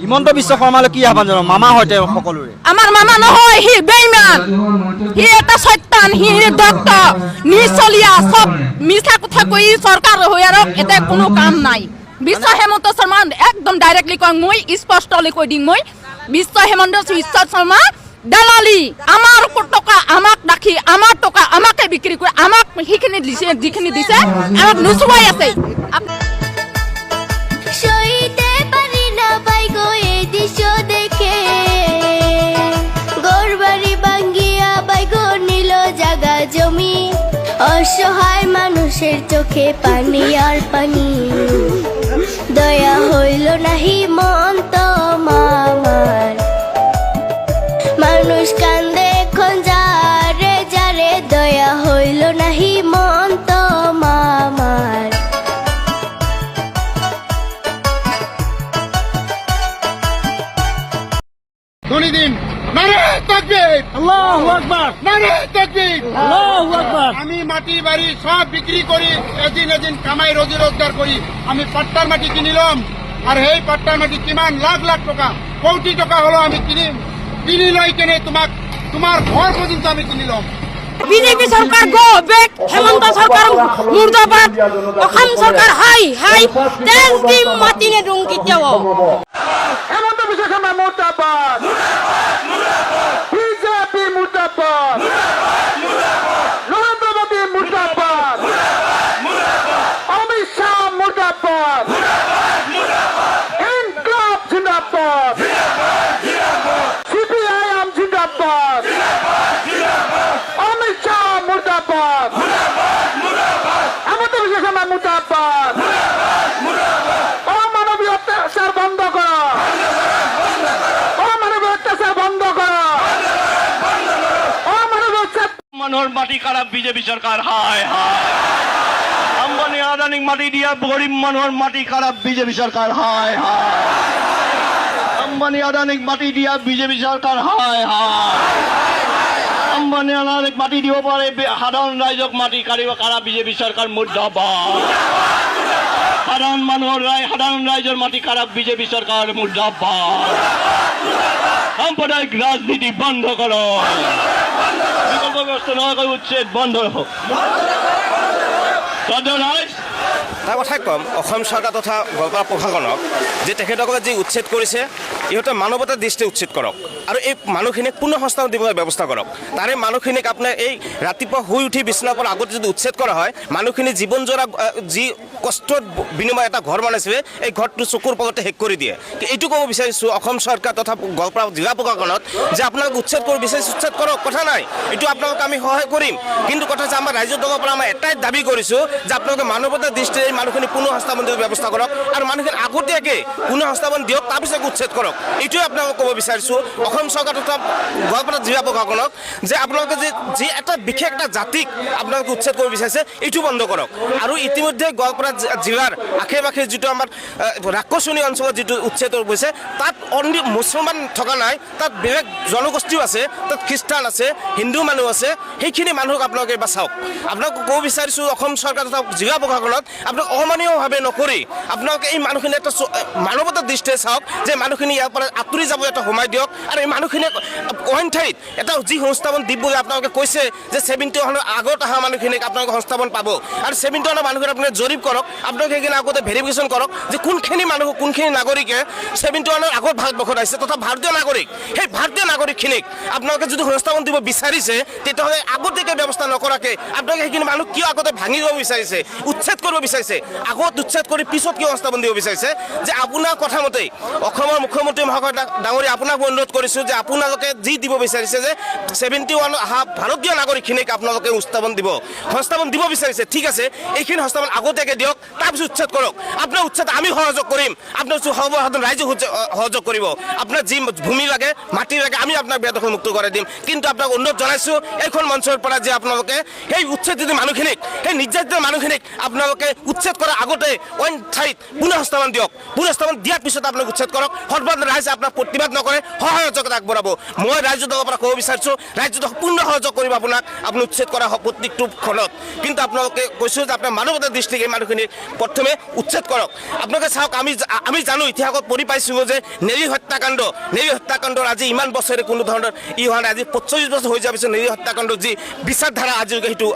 হিমন্ত বিশ্ব শৰ্মালৈ কি আহ্বান জনাব মামা হয় তেওঁ সকলোৰে মামা নহয়, সি বেইমান। সি এটা সত্যান সি দত্ত নিচলীয়া, চব মিছা কথা কৈ চৰকাৰ হৈ আৰু এতিয়া কোনো কাম নাই। বিশ্ব হেমন্ত শৰ্মা একদম ডাইৰেক্টলি কওঁ মই স্পষ্টলৈ কৈ দিম মই। বিশ্ব হেমন্ত বিশ্ব শৰ্মা, দালালি, আমাৰ টকা, আমাক ৰাখি, আমাৰ টকা, আমাকে বিক্ৰী কৰি, আমাক সেইখিনি দিছে, যিখিনি দিছে, আমাক নোচোৱাই আছে। মানুষের চোখে পানি আর পানি। দয়া হইল নাহি মন মামার। মানুষ কান্দে এখন যারে যারে। দয়া হইল নাহি মন মামার। দিন। নারে তাকবীর। আল্লাহু আকবার। নারে তাকবীর। আল্লাহু আকবার। আমি মাটি বাড়ি সব বিক্রি করি এদিন এদিন কামাই রোজি রোজগার করি। আমি পাট্টার মাটি কিনিলাম আর সেই পাট্টার মাটি কিমান লাখ লাখ টাকা কোটি টাকা হলো আমি কিনিম কিনি লৈ কেনে তোমাক তোমাৰ ঘৰ পৰ্যন্ত আমি কিনিলাম বিজেপি চৰকাৰ গো বেক হেমন্ত চৰকাৰ মুৰ্দাবাদ অসম চৰকাৰ হাই হাই তেজ দিম মাতি নেদুং কেতিয়াও হেমন্ত বিশ্ব শৰ্মা মুৰ্দাবাদ মুৰ্দাবাদ হেমন্ত বিশ্ব শৰ্মা মুৰ্দাবাদ অমানৱীয় বন্ধ কৰা অমানৱীয় অত্যাচাৰ বন্ধ মানুহৰ মাটি খারাপ, বিজেপি সরকার, হায় হায়। আম্বানি আদানিক মাটি দিয়া গরিব মানুহৰ মাটি খারাপ, বিজেপি সরকার, হায় হায়। আম্বানি আদানিক মাটি দিয়া বিজেপি সরকার, হায় হায়। আম্বানি আদানিক মাটি দিব পাৰে সাধাৰণ ৰাইজক মাটি কাঢ়িব কাৰা বিজেপি চৰকাৰ মুৰ্দাবাদ সাধাৰণ মানুহৰ ৰাই সাধাৰণ ৰাইজৰ মাটি কাঢ়া বিজেপি চৰকাৰ মুৰ্দাবাদ সাম্প্ৰদায়িক ৰাজনীতি বন্ধ কৰক বিকল্প ব্যৱস্থা নোহোৱাকৈ উচ্ছেদ বন্ধ ৰাইজ এটা কথাই ক'ম, অসম চৰকাৰ তথা বৰপৰা প্ৰশাসনক যে তেখেতসকলে যি উচ্ছেদ কৰিছে ইহঁতে মানৱতাৰ দৃষ্টি উচ্ছেদ কৰক। আৰু এই মানুহখিনিক পুনৰ সংস্থাপন দিবলৈ ব্যৱস্থা কৰক। তাৰে মানুহখিনিক আপোনাৰ এই ৰাতিপুৱা শুই উঠি বিচনাৰ পৰা আগতে যদি উচ্ছেদ কৰা হয়, মানুহখিনি জীৱন জোৰা যি কষ্টৰ বিনিময় এটা ঘৰ বনাইছিলে এই ঘৰটো চকুৰ পলতে শেষ কৰি দিয়ে। এইটো ক'ব বিচাৰিছোঁ, অসম চৰকাৰ তথা গোৱালপাৰা জিলা প্ৰশাসনত যে আপোনালোক উচ্ছেদ কৰিব বিচাৰিছে, উচ্ছেদ কৰক, কথা নাই। এইটো আপোনালোকক আমি সহায় কৰিম। কিন্তু কথা হৈছে, আমাৰ ৰাইজৰ দলৰ পৰা আমাৰ এটাই দাবি কৰিছোঁ, যে আপোনালোকে মানৱতাৰ দৃষ্টিৰে এই মানুহখিনি পুনৰ সংস্থাপন দিবলৈ ব্যৱস্থা কৰক আৰু মানুহখিনি আগতীয়াকৈ পুনৰ সংস্থাপন দিয়ক তাৰপিছত উচ্ছেদ কৰক। এইটোৱে আপোনালোকক ক'ব বিচাৰিছোঁ, অসম চৰকাৰ তথা গোৱালপাৰা জিলা প্ৰশাসনক, যে আপোনালোকে যে যি এটা বিশেষ এটা জাতিক আপোনালোকে উচ্ছেদ কৰিব বিচাৰিছে, এইটো বন্ধ কৰক। আৰু ইতিমধ্যে গোৱালপাৰা জি- জিলাৰ আশে পাশে যিটো আমাৰ ৰাক্ষসনী অঞ্চলত যিটো উচ্ছেদ হৈছে, তাত অনলি মুছলমান থকা নাই, তাত বেলেগ জনগোষ্ঠীও আছে, তাত খ্ৰীষ্টান আছে, হিন্দু মানুহ আছে, সেইখিনি মানুহক আপোনালোকে এবাৰ চাওক। আপোনাক ক'ব বিচাৰিছোঁ তথা জিলা প্ৰশাসনত আপোনাক অমানীয়ভাৱে নকৰি আপোনালোকে এই মানুহখিনি এটা মানৱতাৰ দৃষ্টিৰে চাওক, যে মানুহখিনি ইয়াৰ পৰা আঁতৰি যাব এটা সোমাই দিয়ক। আৰু এই মানুহখিনিক অইন ঠাইত এটা যি সংস্থাপন দিব বুলি আপোনালোকে কৈছে, যে ছেভেণ্টি ওৱানৰ আগত অহা মানুহখিনিক আপোনালোকে সংস্থাপন পাব। আৰু ছেভেণ্টি ওৱানৰ মানুহখিনি আপোনালোকে জৰীপ কৰক। আপোনালোকে সেইখিনি আগতে ভেৰিফিকেশ্যন কৰক যে কোনখিনি মানুহ, কোনখিনি নাগৰিকে ছেভেণ্টি ওৱানৰ আগত ভাৰতবৰ্ষত আহিছে, তথা ভাৰতীয় নাগৰিক, সেই ভাৰতীয় নাগৰিকখিনিক আপোনালোকে যদি সংস্থাপন দিব বিচাৰিছে, তেতিয়াহ'লে আগতীয়াকৈ ব্যৱস্থা নকৰাকৈ আপোনালোকে সেইখিনি মানুহ কিয় আগতে ভাঙিব বিচাৰিছে, উচ্ছেদ কৰিব বিচাৰিছে, আগত উচ্ছেদ কৰি পিছত কিয় সংস্থাপন দিব বিচাৰিছে, যে আপোনাৰ কথা মতেই, অসমৰ মুখ্যমন্ত্ৰী মহাশয় ডাঙৰীয়া, আপোনাক মই অনুৰোধ কৰিছোঁ যে আপোনালোকে যি দিব বিচাৰিছে যে ছেভেণ্টি ওৱান অহা ভাৰতীয় নাগৰিকখিনিক আপোনালোকে সংস্থাপন দিব সংস্থাপন দিব বিচাৰিছে, ঠিক আছে, এইখিনি সংস্থাপন আগতীয়াকৈ দিয়ক। তাৰপিছত উচ্ছেদ কৰক আপোনাৰ উচ্ছেদ আমি সহযোগ কৰিম আপোনাৰ সৰ্বসাধাৰণ ৰাইজে সহযোগ- কৰিব আপোনাৰ যি ভূমি লাগে, মাটি লাগে, আমি আপোনাক বেদখল মুক্ত কৰাই দিম। কিন্তু আপোনাক অনুৰোধ জনাইছোঁ এইখন মঞ্চৰ যে আপোনালোকে সেই উচ্ছেদিত মানুহখিনিক সেই নিৰ্যাতিত মানুহখিনিক আপোনালোকে উচ্ছেদ কৰাৰ আগতে অইন ঠাইত পুনৰ সংস্থাপন দিয়ক। পুনৰ সংস্থাপন দিয়াৰ পিছত আপোনাক উচ্ছেদ কৰক। সৰ্বসাধাৰণ ৰাইজে আপোনাক প্ৰতিবাদ নকৰে সহায় সহযোগিতা আগবঢ়াব। মই ৰাজ্য দলৰ পৰা ক'ব বিচাৰিছোঁ, ৰাজ্য দল পূৰ্ণ সহযোগ কৰিব আপোনাক। আপুনি উচ্ছেদ কৰা প্ৰত্যেকটো ফলত কিন্তু আপোনালোকে কৈছোঁ যে আপোনাৰ মানৱতাৰ দৃষ্টিক এই মানুহখিনি মানুহখিনিক প্ৰথমে উচ্ছেদ কৰক। আপোনালোকে চাওক, আমি আমি জানো, ইতিহাসত পঢ়ি পাইছোঁ যে নেৰী হত্যাকাণ্ড, নেৰী হত্যাকাণ্ডৰ আজি ইমান বছৰে কোনো ধৰণৰ ই হোৱা নাই, আজি পঞ্চল্লিছ বছৰ হৈ যোৱাৰ পিছত নেৰী হত্যাকাণ্ডৰ যি বিচাৰধাৰা আজিলৈকে সেইটো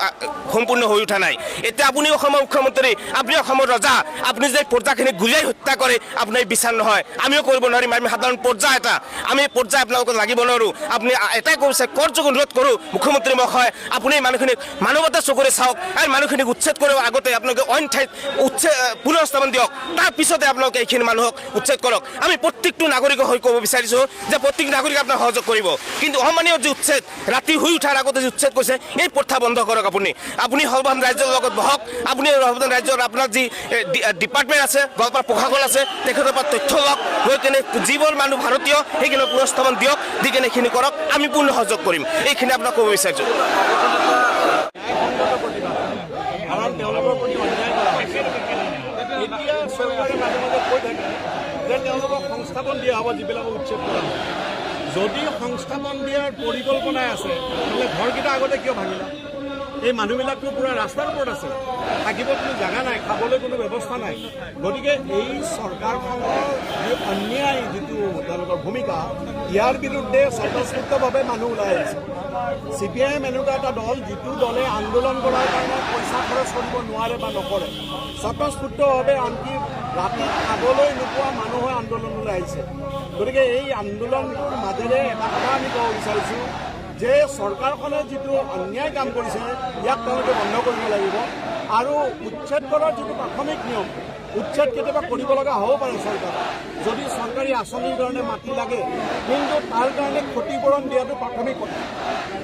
সম্পূৰ্ণ হৈ উঠা নাই। এতিয়া আপুনি অসমৰ মুখ্যমন্ত্ৰী, আপুনি অসমৰ ৰজা, আপুনি যে প্ৰজাখিনিক গুলীয়াই হত্যা কৰে, আপোনাৰ বিচাৰ নহয়। আমিও কৰিব নোৱাৰিম, আমি সাধাৰণ পৰ্যা এটা। আমি এই পৰ্যা আপোনালোকক লাগিব নোৱাৰোঁ। আপুনি এটাই কৰিছে কৰযোগ অনুৰোধ কৰোঁ, মুখ্যমন্ত্ৰী মহাশয় আপুনি মানুহখিনিক মানৱতা চকুৰে চাওক, আৰু মানুহখিনিক উচ্ছেদ কৰিব আগতে আপোনালোকে অইন ঠাইত উচ্ছেদ পুনৰ স্থাপন দিয়ক। তাৰপিছতে আপোনালোকে এইখিনি মানুহক উচ্ছেদ কৰক। আমি প্ৰত্যেকটো নাগৰিকৰ হৈ ক'ব বিচাৰিছোঁ যে প্ৰত্যেক নাগৰিকে আপোনাক সহযোগ কৰিব। কিন্তু অসামান্য যি উচ্ছেদ, ৰাতি শুই উঠাৰ আগতে যি উচ্ছেদ কৰিছে এই প্ৰথা বন্ধ কৰক আপুনি। আপুনি সৰ্বসাধাৰণ ৰাজ্যৰ লগত বহক। আপুনি সৰ্বসাধাৰণ ৰাজ্যৰ আপোনাৰ যি ডিপাৰ্টমেণ্ট আছে গোৱালপাৰা প্ৰশাসন আছে, তেখেতৰ পৰা তথ্য লওক, লৈ কেনে যিবোৰ মানুহ ভাৰতীয়, সেইখিনি পুনঃস্থাপন দিয়ক, দি কেনে এইখিনি কৰক, আমি পূৰ্ণ সহযোগ কৰিম। এইখিনি আপোনাক ক'ব বিচাৰিছোঁ কাৰণ তেওঁলোকৰ প্ৰতি অন্যায় কৰা হৈছে এতিয়া চৰকাৰে মাজে মাজে কৈ থাকে যে তেওঁলোকক সংস্থাপন দিয়া হ'ব যিবিলাকক উচ্ছেদ কৰা যদি সংস্থাপন দিয়াৰ পৰিকল্পনাই আছে তেতিয়াহ'লে ঘৰকেইটা আগতে কিয় ভাঙিলা? এই মানুহবিলাকতো পূৰা ৰাস্তাৰ ওপৰত আছে। থাকিব কোনো জেগা নাই, খাবলৈ কোনো ব্যৱস্থা নাই। গতিকে এই চৰকাৰখনৰ যি অন্যায় যিটো তেওঁলোকৰ ভূমিকা, ইয়াৰ বিৰুদ্ধে স্বতঃস্ফূৰ্তভাৱে মানুহ ওলাই আহিছে। চি পি আই এম এনেকুৱা এটা দল, যিটো দলে আন্দোলন কৰাৰ কাৰণে পইচা খৰচ কৰিব নোৱাৰে বা নকৰে। স্বতঃস্ফূৰ্তভাৱে আনকি ৰাতি খাবলৈ নোপোৱা মানুহে আন্দোলনলৈ আহিছে। গতিকে এই আন্দোলনটোৰ মাজেৰে এটা কথা আমি ক'ব বিচাৰিছোঁ যে চৰকাৰখনে যিটো অন্যায় কাম কৰিছে, ইয়াক তেওঁলোকে বন্ধ কৰিব লাগিব। আৰু উচ্ছেদ কৰাৰ যিটো প্ৰাথমিক নিয়ম, উচ্ছেদ কেতিয়াবা কৰিব লগা হ'ব পাৰে চৰকাৰে। যদি চৰকাৰী আঁচনিৰ কাৰণে মাটি লাগে, কিন্তু তাৰ কাৰণে ক্ষতিপূৰণ দিয়াটো প্ৰাথমিক কথা।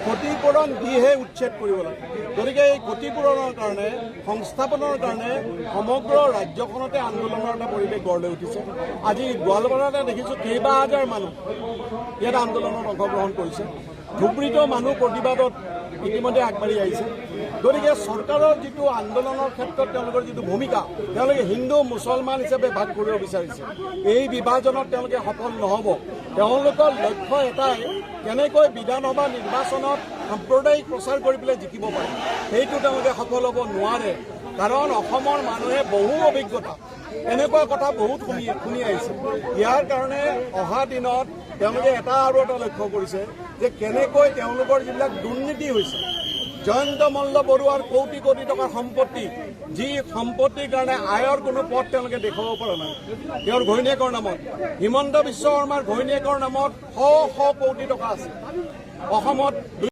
ক্ষতিপূৰণ দিহে উচ্ছেদ কৰিব লাগে। গতিকে এই ক্ষতিপূৰণৰ কাৰণে, সংস্থাপনৰ কাৰণে সমগ্ৰ ৰাজ্যখনতে আন্দোলনৰ এটা পৰিৱেশ গঢ় লৈ উঠিছে। আজি গোৱালপাৰাতে দেখিছোঁ কেইবা হাজাৰ মানুহ ইয়াত আন্দোলনত অংশগ্ৰহণ কৰিছে। ধুবুৰীতো মানুহ প্ৰতিবাদত ইতিমধ্যে আগবাঢ়ি আহিছে। গতিকে চৰকাৰৰ যিটো আন্দোলনৰ ক্ষেত্ৰত তেওঁলোকৰ যিটো ভূমিকা, তেওঁলোকে হিন্দু, মুছলমান হিচাপে ভাগ কৰিব বিচাৰিছে। এই বিভাজনত তেওঁলোকে সফল নহ'ব। তেওঁলোকৰ লক্ষ্য এটাই, কেনেকৈ বিধানসভা নিৰ্বাচনত সাম্প্ৰদায়িক প্ৰচাৰ কৰি পেলাই জিকিব পাৰে, সেইটো তেওঁলোকে সফল হ'ব নোৱাৰে। কাৰণ অসমৰ মানুহে বহু অভিজ্ঞতা, এনেকুৱা কথা বহুত শুনি শুনি আহিছে। ইয়াৰ কাৰণে অহা দিনত তেওঁলোকে এটা আৰু এটা লক্ষ্য কৰিছে, যে কেনেকৈ তেওঁলোকৰ যিবিলাক দুৰ্নীতি হৈছে জয়ন্ত মল্ল বৰুৱাৰ কোটি কোটি টকাৰ সম্পত্তি যি সম্পত্তিৰ কাৰণে আয়ৰ কোনো পথ তেওঁলোকে দেখুৱাব পৰা নাই। তেওঁৰ ঘৈণীয়েকৰ নামত হিমন্ত বিশ্ব শৰ্মাৰ ঘৈণীয়েকৰ নামত শ শ কোটি টকা আছে। অসমত